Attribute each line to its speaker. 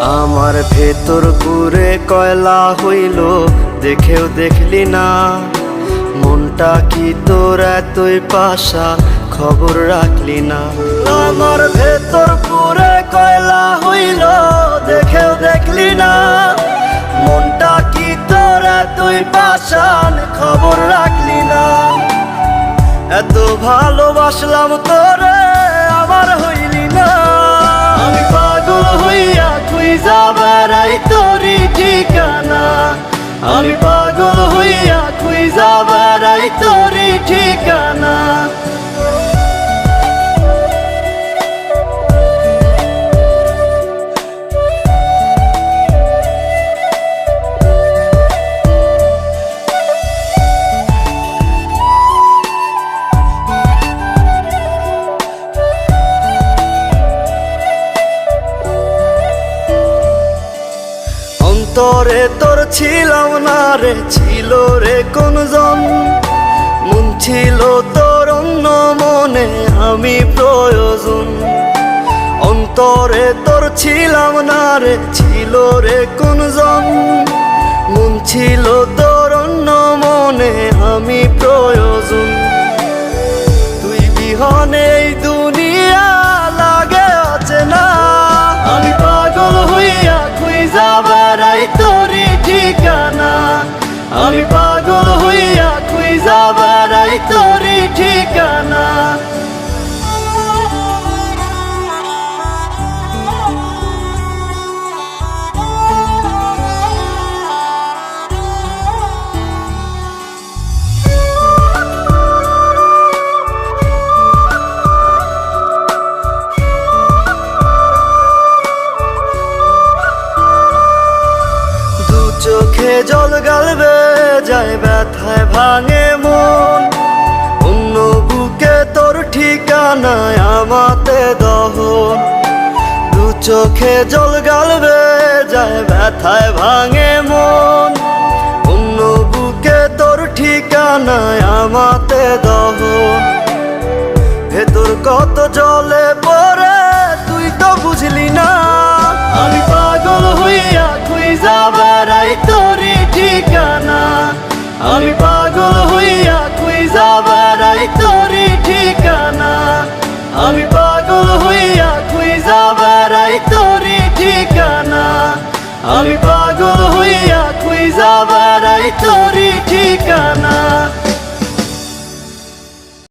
Speaker 1: আমার ভেতর ঘুরে কয়লা হইল, দেখেও দেখলি না। মনটা কি তোর এতই পাশা, খবর রাখলি না। আমার ভেতর পুরে কয়লা হইল, দেখেও দেখলি না। মনটা কি তোর এতই পাশান খবর রাখলি না। এত ভালোবাসলাম তোরে আমার হইলি না। তোরই ঠিকানা। অন্তরে তোর ছিলাম না রে ছিল রে কোন আমি প্রয়োজন। অন্তরে তোর ছিলাম না রে, ছিল রে কোন জন মন ছিল তোর অন্য মনে, আমি প্রয়োজন। তুই বিহনে চোখে জল গালবে, যায় ব্যথায় ভাঙে মন। অন্য বুকে তোর ঠিকানায় আমাতে দহন। দু চোখে জল গালবে, যায় ব্যথায় ভাঙে মন। তোরি ঠিকানা।